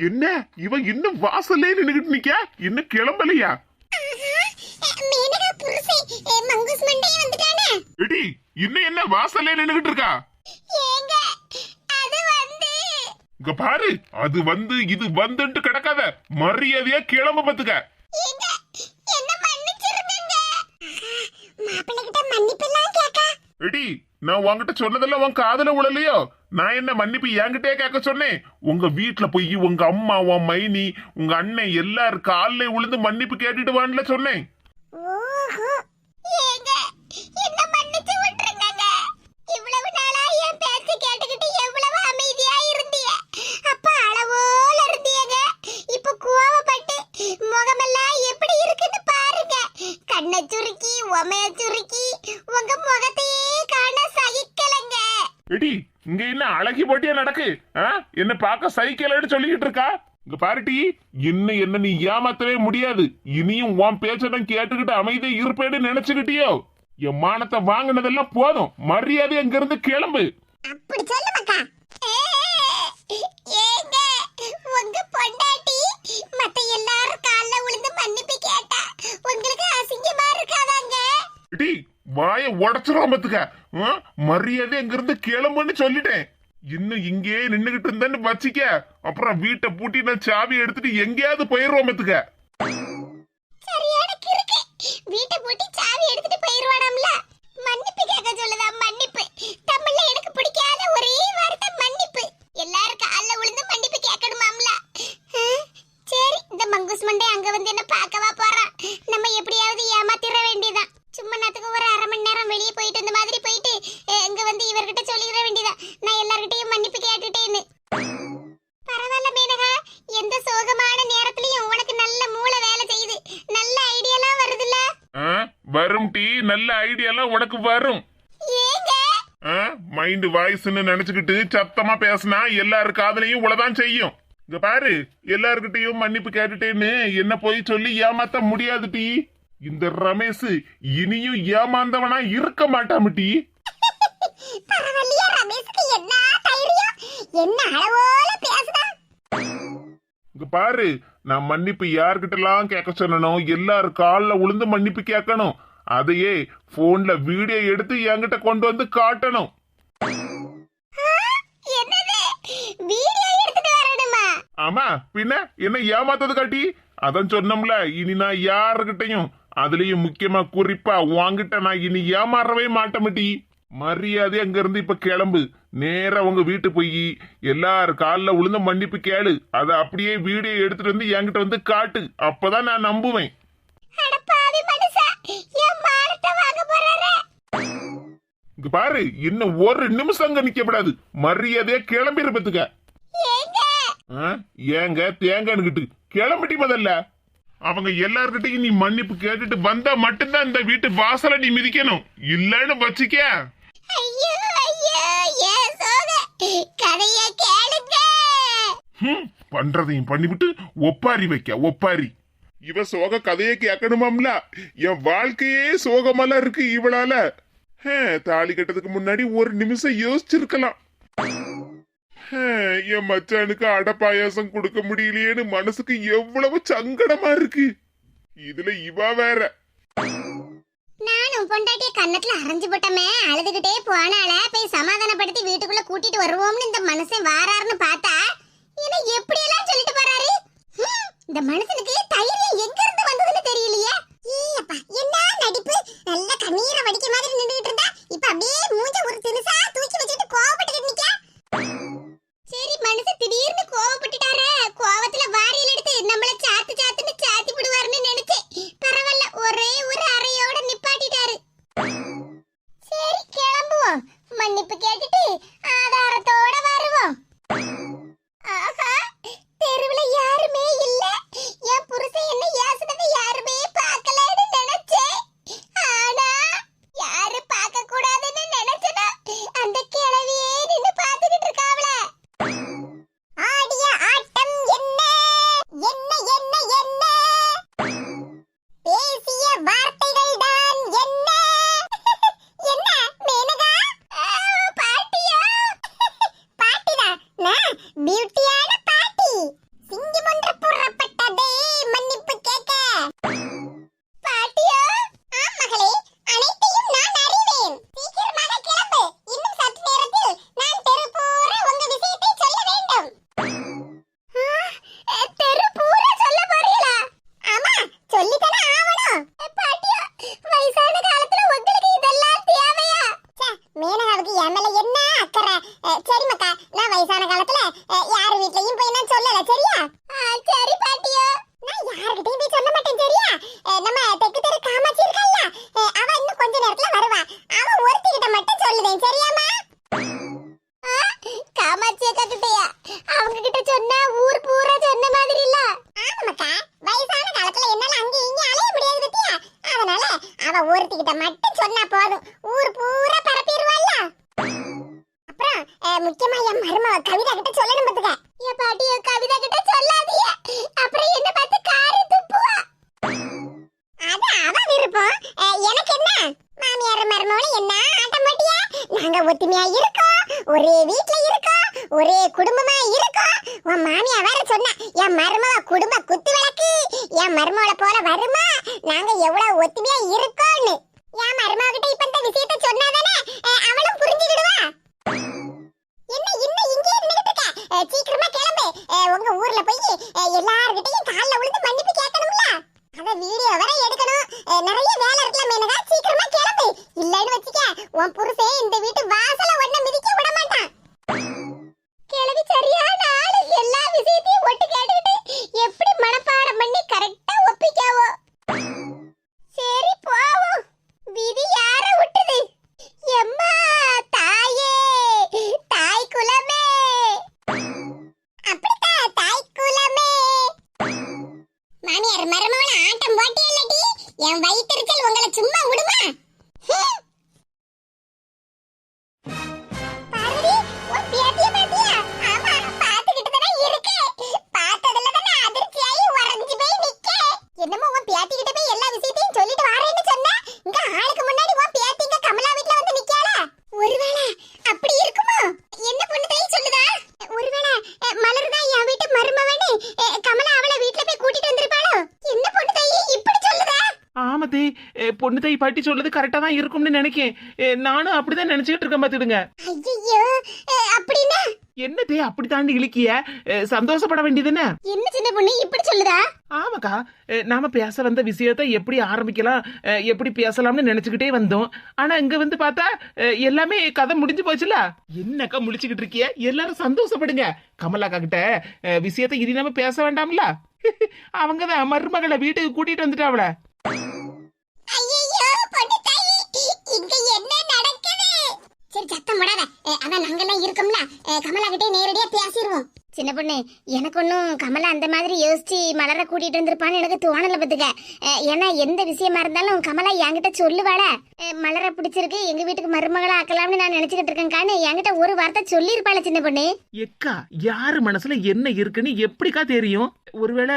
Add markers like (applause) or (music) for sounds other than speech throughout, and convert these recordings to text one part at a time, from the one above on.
என்ன? இவன் இன்னும் வாசல்லே நின்னுகிட்டு நிக்க இன்னும் கிளம்பலையா? எடி இன்னும் என்ன வாசல்லே நின்னுகிட்டு இருக்கா? இங்க பாரு அது வந்து இது வந்துட்டு கிடக்காத மரியாதையா கிளம்ப பத்துக்க ஏங்க என்ன மன்னிச்சிருங்க மாப்பிள்ளை கிட்ட மன்னிப்பெல்லாம் கேட்க எடி நான் உங்ககிட்ட சொன்னதெல்லாம் உன் காதல உழலையோ? நான் என்ன மன்னிப்பு என்கிட்டே கேட்க சொன்னேன்? உங்க வீட்டுல போய் உங்க அம்மா உன் மைனி உங்க அண்ணன் எல்லாரும் கால்ல விழுந்து மன்னிப்பு கேட்டுட்டு வான்ல சொன்னேன். கண்ணை சுருக்கி உமைய சுருக்கி உங்க முகத்தையே காண சகிக்கலங்க. எடி இங்க என்ன அழகி போட்டியா நடக்கு? என்ன பார்க்க சைக்கிள்னு சொல்லிக்கிட்டு இருக்கா? இங்க பாருட்டி இன்னும் என்ன நீ ஏமாத்தவே முடியாது. இனியும் உன் பேச்சதான் கேட்டுக்கிட்டு அமைதியா இருப்பேன்னு நினைச்சுக்கிட்டியோ? என் மானத்தை வாங்கினதெல்லாம் போதும். மரியாதை அங்க இருந்து கிளம்பு. அப்படி சொல்லு மக்கா. ஏங்க உங்க பொண்டாட்டி மத்த எல்லாரும் கால்ல விழுந்து மன்னிப்பு கேட்டா உங்களுக்கு அசிங்கமா இருக்காதாங்க? எடி வாய உடச்சிரும் பத்துக்க? மரியாதை அங்க இருந்து கிளம்புன்னு சொல்லிட்டேன். இன்னும் இங்கே நின்னுகிட்டு இருந்தேன்னு வச்சிக்க. அப்புறம் வீட்டை பூட்டி நான் சாவி எடுத்துட்டு எங்கேயாவது போயிருவோம் பத்துக்க சரியான கிறுக்கு. வீட்டை பூட்டி சாவி எடுத்துட்டு போயிருவானாம்ல? வரும் டீ நல்ல ஐடியாலாம் உனக்கு வரும். மைண்ட் வாய்ஸ்னு நினைச்சுக்கிட்டு சத்தமா பேசினா எல்லாரு காதலையும் உளதான் செய்யும். இங்க பாரு எல்லார்கிட்டயும் மன்னிப்பு கேட்டுட்டேன்னு என்ன போய் சொல்லி ஏமாத்த முடியாது டீ. இந்த ரமேஷ் இனியும் ஏமாந்தவனா இருக்க மாட்டாம டீ. இங்க பாரு நான் மன்னிப்பு யார்கிட்டலாம் கேட்க சொன்னனோ எல்லாரும் கால்ல விழுந்து மன்னிப்பு கேட்கணும். அதையே போன்ல வீடியோ எடுத்து என்கிட்ட கொண்டு வந்து காட்டணும். ஆமா பின்ன என்ன ஏமாத்தது காட்டி? அதான் சொன்னோம்ல இனி நான் யாருகிட்டயும் அதுலயும் முக்கியமா குறிப்பா உன்கிட்ட நான் இனி ஏமாறவே மாட்டேன்டி மரியாதை அங்க இருந்து இப்ப கிளம்பு. நேரா உங்க வீட்டு போய். எல்லார் கால்ல உளுந்த மன்னிப்பு கேளு. அதை அப்படியே வீடியோ எடுத்துட்டு வந்து என்கிட்ட வந்து காட்டு. அப்பதான் நான் நம்புவேன். இங்க பாரு இன்னும் ஒரு நிமிஷம் அங்க நிக்கப்படாது மரியாதையா கிளம்பி இருப்பதுக்க ஏங்க? தேங்கன்னுகிட்டு கிளம்பிட்டி முதல்ல. அவங்க எல்லார்கிட்டையும் நீ மன்னிப்பு கேட்டுட்டு வந்தா மட்டும்தான் இந்த வீட்டு வாசலை நீ மிதிக்கணும். இல்லன்னு வச்சுக்க. கதைய கேளுங்க. பண்றதையும் பண்ணிவிட்டு ஒப்பாரி வைக்க ஒப்பாரி. இவ சோக கதையை கேட்கணுமாம்ல? என் வாழ்க்கையே சோகமெல்லாம் இருக்கு இவளால. ஹே, தாலி கட்டதுக்கு முன்னாடி ஒரு நிமிஷம் யோசிச்சிருக்கலாம். ஹே, என் மச்சானுக்கு அடை பாயாசம் கொடுக்க முடியலையேன்னு மனசுக்கு எவ்வளவு சங்கடமா இருக்கு. இதுல இவ வேற. நானும் பொண்டாட்டிய கன்னத்துல அரைஞ்சு போட்டமே அழுதுகிட்டே போனால போய் சமாதானப்படுத்தி வீட்டுக்குள்ள கூட்டிட்டு வருவோம்னு இந்த மனுஷன் வாராருன்னு பார்த்தா என்ன எப்படி எல்லாம் சொல்லிட்டு போறாரு? இந்த மனுஷனுக்கு தைரியம் எங்க இருந்து வந்ததுன்னு தெரியலையே. ஏப்பா என்ன நடிப்பு? நல்ல கண்ணீரை வடிக்க மாதிரி நின்னுட்டு இருந்தா இப்ப அப்படியே மூஞ்ச ஒரு தினுசா மனுஷன் திடீர்னு கோவப்பட்டுட்டாரு. கோவத்துல வாரியில் எடுத்து நம்மள சாத்து சாத்துன்னு சாத்தி விடுவாருன்னு நினைச்சேன். பரவாயில்ல ஒரே ஒரு அறையோட நிப்பாட்டிட்டாரு. beauty. எனக்கு என்ன மாமியார் மருமவள என்ன ஆட்டம் போட்டியா நாங்க ஒத்துமையா இருக்கோம் ஒரே வீட்ல இருக்கோம் ஒரே குடும்பமா இருக்கோம் உன் மாமியா வேற சொன்னா என் மருமவ குடும்ப குத்து விளக்கு என் மருமவள போல வருமா? நாங்க எவ்வளவு ஒத்துமையா இருக்கோம்னு என் மருமவ கிட்ட இப்ப இந்த விஷயத்த சொன்னாதானே அவளும் புரிஞ்சுக்கிடுவா? என்ன இன்னும் இங்கே இருந்துகிட்டு இருக்க? சீக்கிரமா கிளம்பு. உங்க ஊர்ல போய் எல்லார்கிட்டையும் எல்லார்கிட்டயும் கால்ல விழுந்து மன்னிப்பு வீடியோ வரை எடுக்கணும். நிறைய வேலை இருக்கலாம் மேனகா சீக்கிரமா கிளம்பு. இல்லன்னு வச்சுக்க உன் புருஷன் இந்த வீட்டு வா பொண்ணு தை பாட்டி சொல்றது கரெக்டா தான் இருக்கும்னு நினைக்கேன். நானும் அப்படிதான் நினைச்சுக்கிட்டு இருக்கேன் பாத்துடுங்க என்னதே அப்படி தாண்டி இழுக்கிய? சந்தோஷப்பட வேண்டியதுன்னு? என்ன சின்ன பொண்ணு இப்படி சொல்லுதா? ஆமாக்கா நாம பேச வந்த விஷயத்த எப்படி ஆரம்பிக்கலாம் எப்படி பேசலாம்னு நினைச்சுக்கிட்டே வந்தோம். ஆனா இங்க வந்து பார்த்தா எல்லாமே கதை முடிஞ்சு போச்சுல என்னக்கா முழிச்சுக்கிட்டு இருக்கிய? எல்லாரும் சந்தோஷப்படுங்க. கமலாக்கா கிட்ட விஷயத்த இனி நம்ம பேச வேண்டாம்ல? (laughs) அவங்க தான் மருமகளை வீட்டுக்கு கூட்டிட்டு தாயி இங்க என்ன நடக்குது? சரி சத்தம் போடாத. அதான் நாங்கெல்லாம் இருக்கோம்ல. கமலா கிட்டே நேரடியா பேசிடுவோம் சின்ன பொண்ணு எனக்கு ஒன்றும் கமலா அந்த மாதிரி யோசிச்சு மலர கூட்டிட்டு வந்திருப்பான்னு எனக்கு தோணல பத்துக்க. அஹ், ஏன்னா எந்த விஷயமா இருந்தாலும் கமலா என்கிட்ட சொல்லுவாள. மலர பிடிச்சிருக்கு எங்க வீட்டுக்கு மருமகளா ஆக்கலாம்னு நான் நினைச்சுக்கிட்டு இருக்கேன்கான்னு என்கிட்ட ஒரு வார்த்தை சொல்லியிருப்பாள சின்ன பொண்ணு. எக்கா யாரு மனசுல என்ன இருக்குன்னு எப்படிக்கா தெரியும்? ஒருவேளை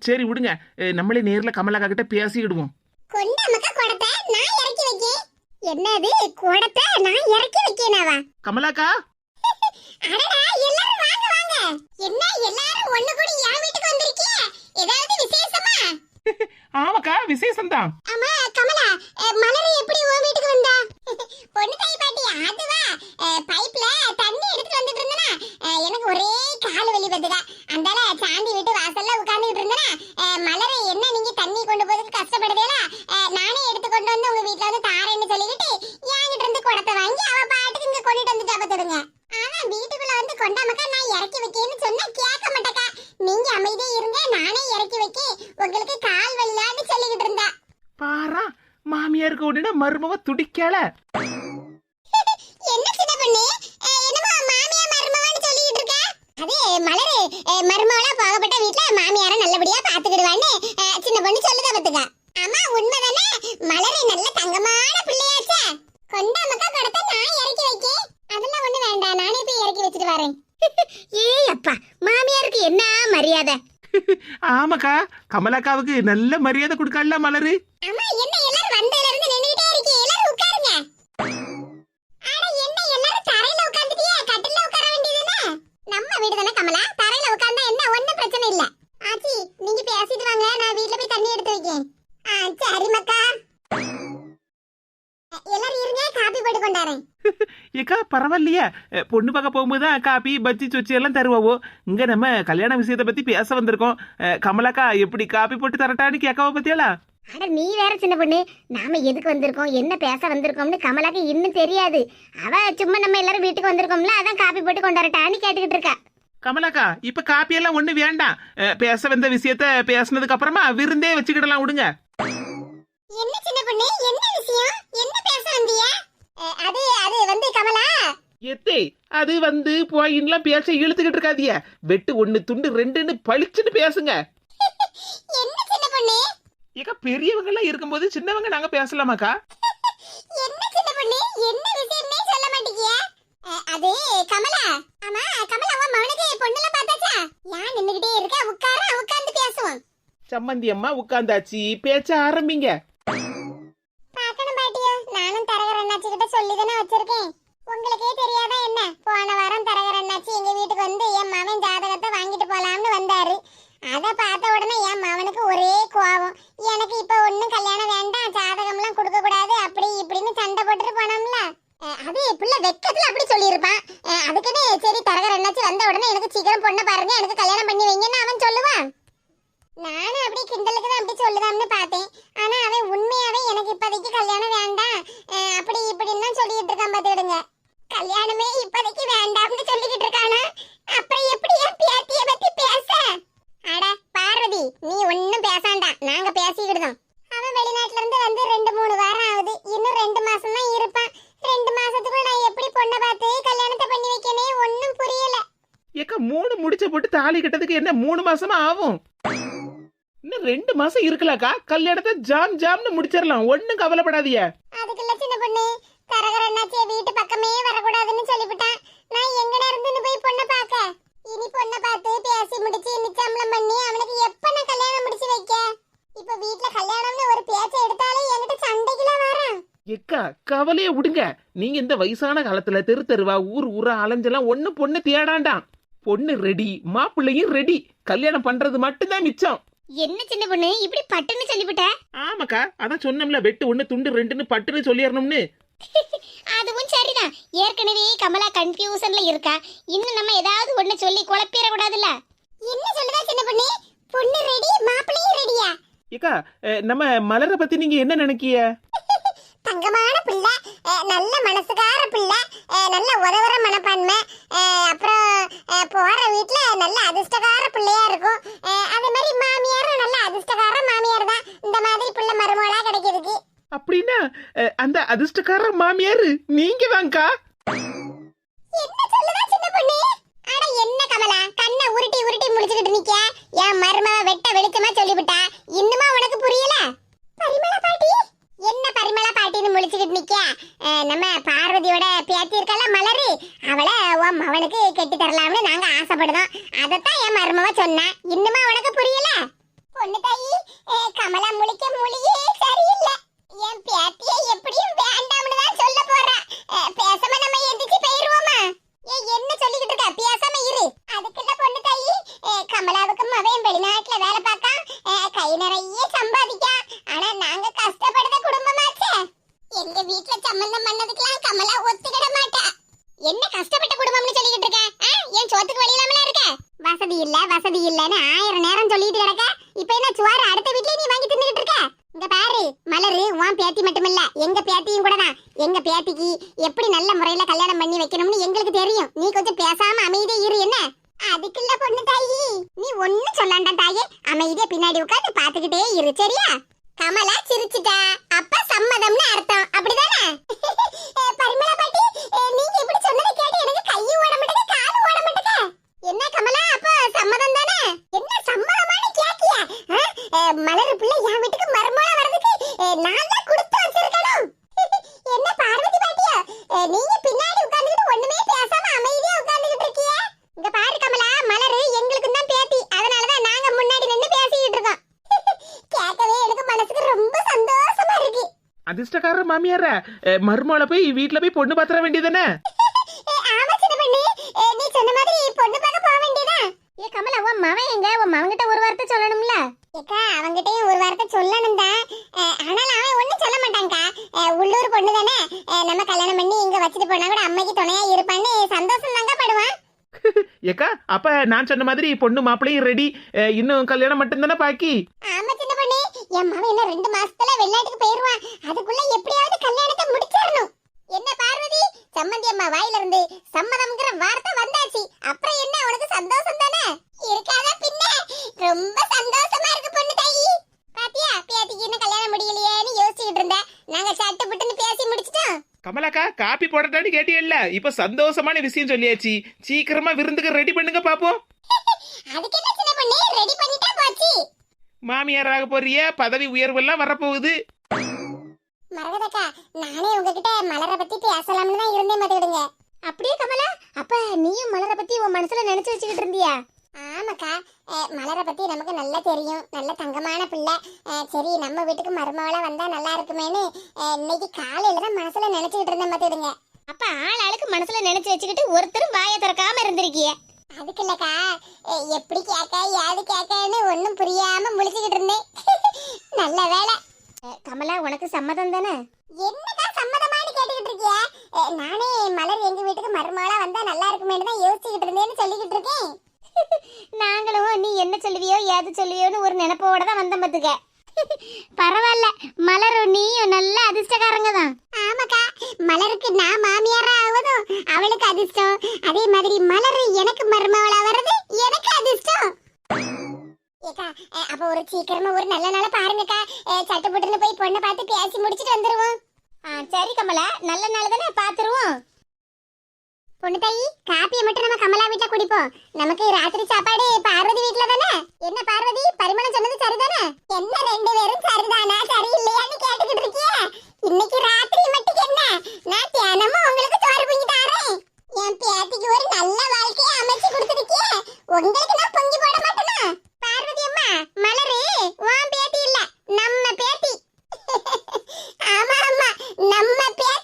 சரி விடுங்க. நம்மளே நேர்ல கமலாக்கா கிட்ட பேசிக்கிடுவோம். கொண்ட மக்கா குடத்தை நான் இறக்கி வைக்கேன். என்னது? குடத்தை நான் இறக்கி வைக்கேனாவா? கமலாக்கா? அடடா எல்லாரும் வாங்க வாங்க. என்ன எல்லாரும் ஒண்ணு கூடி என் வீட்டுக்கு வந்திருக்கீங்க ஏதாவது விசேஷமா? ஆமாக்கா விசேஷம் தான் ஆமா கமலா மலர் எப்படி உன் வீட்டுக்கு வந்தா? பொண்ணு தாய் பாட்டி அதுவா பைப்ல தண்ணி எடுத்துட்டு வந்துட்டு இருந்தனா அஹ், எனக்கு ஒரே கால் வலி பத்துக்கா அந்தால சாந்தி வீட்டு வாசல்ல உட்கார்ந்துட்டு இருந்தனா அஹ், மலர் என்ன நீங்க தண்ணி கொண்டு போறதுக்கு கஷ்டப்படுதேல அஹ், நானே எடுத்து கொண்டு வந்து உங்க வீட்ல வந்து தாரேன்னு சொல்லிக்கிட்டு என்கிட்ட இருந்து குடத்தை வாங்கி அவ பாட்டுக்கு இங்க கொண்டுட்டு வந்துட்டா பாத்துடுங்க ஆனா வீட்டுக்குள்ள வந்து கொண்டாமக்கா நான் இறக்கி வைக்கேன்னு சொன்னா கேட்க மாட்டேக்கா நீங்க அமைதியா இருங்க நானே இறக்கி வைக்க உங்களுக்கு கால் வலிலான்னு சொல்லிக்கிட்டு இருந்தா பாரா மாமியாருக்கு உடனே மருமவ துடிக்கல. என்ன சின்ன பொண்ணு? என்னமோ மாமியா மருமவான்னு சொல்லிட்டு இருக்க அது மலரு அஹ், மருமகளா போகப்பட்ட வீட்ல மாமியார நல்லபடியா பாத்துக்கிடுவான்னு சின்ன பொண்ணு சொல்லுதா பாத்துக்க. ஆமா உண்மைதானே? மலரு நல்ல தங்கமான பிள்ளையாச்சே. கொண்டா மக்கா கொடுத்த நான் இறக்கி அதெல்லாம் ஒண்ணு வேண்டாம். நானே போய் இறக்கி வச்சுட்டு வரேன். ஏய் அப்பா மாமியாருக்கு என்ன மரியாதை? (laughs) ஆமாக்கா கமலாக்காவுக்கு நல்ல மரியாதை கொடுக்கல மலரு. அம்மா என்ன ஆ சரி மக்கா. எல்லாரும் இருங்க காபி போட்டு கொண்டாரேன். ஏக்கா பரவாயில்லையே. பொண்ணு பார்க்க போகும்போது தான் காப்பி பஜ்ஜி சொச்சி எல்லாம் தருவாவோ. இங்க நம்ம கல்யாண விஷயத்தை பத்தி பேச வந்திருக்கோம். அஹ், கமலாக்கா எப்படி காப்பி போட்டு தரட்டான்னு கேட்காவ பத்தியாளா? அட நீ வேற சின்ன பொண்ணு. நாம எதுக்கு வந்திருக்கோம் என்ன பேச வந்திருக்கோம்னு கமலாக்கு இன்னும் தெரியாது. அவ சும்மா நம்ம எல்லாரும் வீட்டுக்கு வந்திருக்கோம்ல அதான் காப்பி போட்டு கொண்டாரட்டான்னு கேட்டுக்கிட்டு இருக்கா. கமலாக்கா இப்ப காப்பி எல்லாம் ஒண்ணு வேண்டாம். அஹ், பேச வந்த விஷயத்த பேசுனதுக்கு அப்புறமா விருந்தே வச்சுக்கிடலாம் விடுங்க. என்ன சின்ன பொண்ணு? என்ன விஷயம்? என்ன பேச வந்திய? அது அது வந்து கமலா? எத்தே அது வந்து போயின்லாம் பேச இழுத்துக்கிட்டு இருக்காதிய. வெட்டு ஒண்ணு துண்டு ரெண்டுன்னு பளிச்சுன்னு பேசுங்க. என்ன சின்ன பொண்ணு? ஏக்கா பெரியவங்க எல்லாம் இருக்கும்போது சின்னவங்க நாங்க பேசலாமாக்கா? என்ன சின்ன பொண்ணு? என்ன விஷயம்னே சொல்ல மாட்டீங்க அது கமலா. ஆமா கமலா உன் மகனுக்கு பொண்ணுல பார்த்தாச்சா? ஏன் நின்னுகிட்டே இருக்க? உட்கார? உட்கார்ந்து பேசுவோம் சம்மந்தி அம்மா உட்காந்தாச்சு பேச்ச ஆரம்பிங்க. பாக்கணும் பாட்டியோ. நானும் தரகர் அண்ணாச்சி கிட்ட சொல்லி தானே வச்சிருக்கேன். உங்களுக்கே தெரியாதா என்ன? போன வாரம் தரகர் அண்ணாச்சி எங்க வீட்டுக்கு வந்து என் மகன் ஜாதகத்தை வாங்கிட்டு போலாம்னு வந்தாரு அதை பார்த்த உடனே என் மகனுக்கு ஒரே கோவம் எனக்கு இப்ப ஒண்ணும் கல்யாணம் வேண்டாம் ஜாதகம்லாம் கொடுக்க கூடாது அப்படி இப்படின்னு சண்டை போட்டுட்டு போனோம்ல அஹ் அது பிள்ளை வெக்கத்துல அப்படி சொல்லியிருப்பான் அஹ் அதுக்குன்னு சரி தரகர் அண்ணாச்சி வந்த உடனே எனக்கு சீக்கிரம் பொண்ணை பாருங்க எனக்கு கல்யாணம் பண்ணி வைங்கன்னு அவன் சொல்லுவான் நானும் அப்படி கிண்டலுக்கு தான் அப்படி சொல்லுதான்னு பார்த்தேன் ஆனா அவன் உண்மையாவே எனக்கு இப்போதைக்கு கல்யாணம் வேண்டாம் அஹ் அப்படி இப்படின்னு தான் சொல்லிட்டு இருக்கான் பார்த்துடுங்க கல்யாணமே இப்போதைக்கு வேண்டாம்னு சொல்லிக்கிட்டு இருக்கானா அப்புறம் எப்படி என் பேத்திய பத்தி பேச அட பார்வதி நீ ஒன்னும் பேசாண்டா நாங்க பேசிக்கிடுதோம் அவன் வெளிநாட்டுல இருந்து வந்து ரெண்டு மூணு வாரம் ஆகுது. இன்னும் ரெண்டு மாசம் தான் இருப்பான் ரெண்டு மாசத்துக்குள்ள நான் எப்படி பொண்ணை பார்த்து கல்யாணத்தை பண்ணி வைக்கனே ஒன்னும் புரியல. ஏக்கா மூணு முடிச்ச போட்டு தாலி கட்டதுக்கு என்ன மூணு மாசமா ஆகும்? இன்னும் ரெண்டு மாசம் இருக்கலாக்கா. கல்யாணத்தை ஜாம் ஜாம்னு முடிச்சிடலாம். ஒன்னும் கவலைப்படாதீங்க அதுக்குள்ள சின்ன பொண்ணு தரகர் அண்ணாச்சிய வீட்டு பக்கமே வரக்கூடாதுன்னு சொல்லிவிட்டான் நான் எங்கன இருந்துன்னு போய் பொண்ணை பார்க்க இனி பொண்ணை பார்த்து பேசி முடிச்சு நிச்சயம்லாம் பண்ணி அவனுக்கு எப்ப நான் கல்யாணம் முடிச்சு வைக்க இப்ப வீட்ல கல்யாணம்னு ஒரு பேச்சை எடுத்தாலே என்கிட்ட சண்டைக்குல வரான் எக்கா கவலைய விடுங்க. நீங்க இந்த வயசான காலத்துல தெரு தெருவா ஊர் ஊரா அலைஞ்செல்லாம் ஒண்ணு பொண்ணு தேடாண்டாம். பொண்ணு ரெடி மாப்பிள்ளையும் ரெடி கல்யாணம் பண்றது மட்டும்தான் மிச்சம். என்ன சின்ன பொண்ணு? இப்படி பட்டுன்னு சொல்லிவிட்ட? ஆமாக்கா அதான் சொன்னோம்ல வெட்டு ஒண்ணு துண்டு ரெண்டுன்னு பட்டுன்னு சொல்லிடணும்னு (laughs) அதுவும் சரிதான். ஏற்கனவே கமலா கன்ஃபியூஷன்ல இருக்கா. இன்னும் நம்ம ஏதாவது ஒண்ணு சொல்லி குழப்பிட கூடாதுல்ல என்ன சொல்லுதா சின்ன பொண்ணு? பொண்ணு ரெடி மாப்பிள்ளையும் ரெடியா ஏக்கா நம்ம மலரை பத்தி நீங்க என்ன நினைக்கிய (laughs) தங்கமான பிள்ளை நல்ல மனசுக்கார பிள்ளை நல்ல உதவுற மனப்பான்மை அப்புறம் போற வீட்ல நல்ல அதிர்ஷ்டக்கார பிள்ளையா இருக்கும். அதே மாதிரி மாமியாரும் நல்ல அதிர்ஷ்டக்கார மாமியார் தான். இந்த மாதிரி பிள்ளை மருமகளா கிடைக்கிறதுக்கு. அப்படின்னா அந்த அதிர்ஷ்டக்கார மாமியாரு நீங்க தான்க்கா. என்ன சொல்லுதா சின்ன பொண்ணு? அட என்ன கமலா கண்ணை உருட்டி உருட்டி முடிச்சுக்கிட்டு நிக்க என் மருமக வெட்ட வெளிச்சமா சொல்லிவிட்டா. இன்னுமா உனக்கு புரியல? பரிமளா பாட்டி? என்ன பரிமள பாட்டின்னு முழிச்சுக்கிட்டு நிக்க நம்ம பார்வதியோட பேத்தி இருக்கல மலரு. அவளை உன் மவனுக்கு கெட்டி தரலாம்னு நாங்க ஆசைப்படுதோம். அதைத்தான் என் மருமவ சொன்னேன் இன்னுமா உனக்கு புரியல? பொண்ணு தாயி கமலா முழிக்க முழியே சரியில்லை என் பேத்தியை எப்படியும் வேண்டாம்னு தான் சொல்ல போறா அஹ், பேசாம நம்ம எந்திரிச்சு போயிருவோமா ஏய் என்ன சொல்லிக்கிட்டு இருக்க பேசாம இரு அதுக்குள்ள பொண்ணு தாயி அஹ், கமலாவுக்கு மவன் வெளிநாட்டுல வேலை பார்க்கா அஹ், கை நிறைய சம்பாதிக்கா ஆனா நாங்க கஷ்டப்படுற குடும்பமாச்சே எங்க வீட்ல சம்பந்தம் பண்ணதுக்கெல்லாம் கமலா ஒத்துக்கிட மாட்டா என்ன கஷ்டப்பட்ட குடும்பம்னு சொல்லிக்கிட்டு இருக்க ஆ? என் சோத்துக்கு வழி இல்லாமல இருக்க வசதி இல்ல வசதி இல்லன்னு ஆயிரம் நேரம் சொல்லிட்டு கிடக்க இப்ப என்ன சுவாறு அடுத்த வீட்லயே நீ வாங்கி தின்னுகிட்டு இருக்க இங்க பாரு மலரு உன் பேத்தி மட்டுமில்ல. எங்க பேத்தியும் கூட தான் எங்க பேத்திக்கு எப்படி நல்ல முறையில கல்யாணம் பண்ணி வைக்கணும்னு எங்களுக்கு தெரியும். நீ கொஞ்சம் பேசாம அமைதியே இரு என்ன? அதுக்குள்ள பொண்ணு தாயி. நீ ஒண்ணும் சொல்லாண்டா தாயே. அமைதியா பின்னாடி உட்காந்து பாத்துக்கிட்டே இரு சரியா? கமலா சிரிச்சிட்டா. அப்ப சம்மதம்னு அர்த்தம் அப்படிதானே அஹ் பரிமளா பாட்டி அஹ் நீங்க இப்படி சொன்னதை கேட்டு எனக்கு கையும் ஓட மாட்டேங்க காலும் ஓட மாட்டேங்க என்ன கமலா அப்ப சம்மதம் தானே என்ன சம்மதமான கேக்கிய மலர் பிள்ளை என் வீட்டுக்கு மருமகளா வர்றதுக்கு அஹ், நான் தான் கொடுத்து வச்சிருக்கணும் என்ன பார்வதி பாட்டியா அஹ், நீங்க பின்னாடி உட்கார்ந்துட்டு ஒண்ணுமே பேசாம அமைதியா உட்கார்ந்துட்டு இருக்கீங்க இங்க பாரு கமலா மலர் எங்களுக்கு தான் பேத்தி. அதனாலதான் நாங்க முன்னாடி நின்னு பேசிட்டு இருக்கோம். (laughs) கேட்கவே எனக்கு மனசுக்கு ரொம்ப சந்தோஷமா இருக்கு. அதிர்ஷ்டக்காரர் மாமியார மருமகளை போய் வீட்டுல போய் பொண்ணு பாத்திர வேண்டியதானே ஏய், ஆமா சின்ன பொண்ணு ஏய், நீ சொன்ன மாதிரி பொண்ணு பார்க்க போக வேண்டியதா ஏ கமலா உன் மவன் எங்க உன் மவன்கிட்ட ஒரு வார்த்தை சொல்லணும்ல ஏக்கா அவன்கிட்டயும் ஒரு வார்த்தை சொல்லணும் தான் ஆனாலும் அவன் ஒண்ணும் சொல்ல மாட்டான்க்கா அஹ், உள்ளூர் பொண்ணு தானே அஹ், நம்ம கல்யாணம் பண்ணி இங்க வச்சுட்டு போனா கூட அம்மைக்கு துணையா இருப்பான்னு சந்தோஷம் தாங்க படுவான் ஏக்கா அப்ப நான் சொன்ன மாதிரி பொண்ணு மாப்பிளையும் ரெடி இன்னும் கல்யாணம் மட்டும்தானே பாக்கி? ஆமா சின்ன பொண்ணு. என் மவன் இன்னும் ரெண்டு மாசத்துல வெளிநாட்டுக்கு போயிருவான். அதுக்குள்ள எப்படியாவது கல்யாணத்தை முடிச்சிடணும். என்ன பார்வதி? சம்மந்தி அம்மா வாயில இருந்து சம்மதம்ங்கிற வார்த்தை வந்தாச்சு. அப்புறம் என்ன உனக்கு சந்தோஷம் தானே? இருக்காத பின்ன. ரொம்ப சந்தோஷமா இருக்கு பொண்ணு தாயி. பாத்தியா? பேத்திக்கு இன்னும் கல்யாணம் முடியலையேன்னு யோசிச்சுக்கிட்டு இருந்தேன் நாங்க சட்டு புட்டுன்னு பேசி முடிச்சிட்டோம். கமலாக்கா காப்பி போடட்டான்னு கேட்டியல்ல. இப்ப சந்தோஷமான விஷயம் சொல்லியாச்சு. சீக்கிரமா விருந்துக்கு ரெடி பண்ணுங்க பாப்போம். அதுக்கு என்ன மாமியாராக போறிய? பதவி உயர்வெல்லாம் வரப்போகுது. மரகதக்கா நானே உங்ககிட்ட மலரை பத்தி பேசலாம்னு தான் இருந்தேன் மதிவிடுங்க. அப்படியே கமலா அப்ப நீயும் மலரை பத்தி உன் மனசுல நினைச்சு வச்சுக்கிட்டு இருந்தியா? ஆமாக்கா. மலரை பத்தி நமக்கு நல்லா தெரியும். நல்ல தங்கமான பிள்ளை. சரி நம்ம வீட்டுக்கு மருமகளா வந்தா நல்லா இருக்குமேன்னு இன்னைக்கு காலையில தான் மனசுல நினைச்சுக்கிட்டு இருந்தேன் மதிவிடுங்க அப்ப ஆள் ஆளுக்கு மனசுல நினைச்சு வச்சுக்கிட்டு ஒருத்தரும் வாயை திறக்காம இருந்திருக்கிய. அதுக்கு இல்லக்கா. எப்படி கேட்க யாது கேட்கன்னு ஒன்னும் புரியாம முழிச்சுக்கிட்டு இருந்தேன். (laughs) நல்ல வேலை கமலா உனக்கு சம்மதம் தானே? என்னக்கா சம்மதமானு கேட்டுக்கிட்டு இருக்கிய? நானே மலர் எங்க வீட்டுக்கு மருமகளா வந்தா நல்லா இருக்குமேனு தான் யோசிச்சுக்கிட்டு இருந்தேன்னு சொல்லிக்கிட்டு இருக்கேன். நாங்களும் நீ என்ன சொல்லுவியோ ஏது சொல்லுவியோன்னு ஒரு நினைப்போட தான் வந்த பத்துக்க. பரவாயில்ல மலர் நீயும் நல்ல அதிர்ஷ்டக்காரங்க தான். ஆமாக்கா மலருக்கு நான் மாமியாரா ஆவதும் அவளுக்கு அதிர்ஷ்டம். அதே மாதிரி மலர் எனக்கு மருமகளா வர்றது எனக்கு அதிர்ஷ்டம். ஏக்கா அப்ப ஒரு சீக்கிரமா ஒரு நல்ல நாள பாருங்கக்கா. அஹ், சட்டு புட்டுன்னு போய் பொண்ணை பார்த்து பேசி முடிச்சிட்டு வந்துருவோம். சரி கமலா நல்ல நாள் தானே பாத்துருவோம். பொண்ணு தாயி காப்பியை மட்டும் நம்ம கமலா வீட்ல குடிப்போம். நமக்கு ராத்திரி சாப்பாடு பார்வதி வீட்ல தானே? என்ன பார்வதி? பரிமளம் சொன்னது சரிதானே? என்ன ரெண்டு பேரும் சரிதானா? சரி இல்லையான்னு கேட்டுக்கிட்டு இருக்கிய? இன்னைக்கு ராத்திரி மட்டும் என்ன? நான் தினமும் உங்களுக்கு சோறு பொங்கி தாரேன். என் பேத்திக்கு ஒரு நல்ல வாழ்க்கையை அமைச்சு கொடுத்துருக்கிய. உங்களுக்கு நான் பொங்கி போட மாட்டேனா? பார்வதி அம்மா மலரு உன் பேத்தி இல்ல நம்ம பேத்தி. (laughs) ஆமா ஆமா நம்ம பேத்தி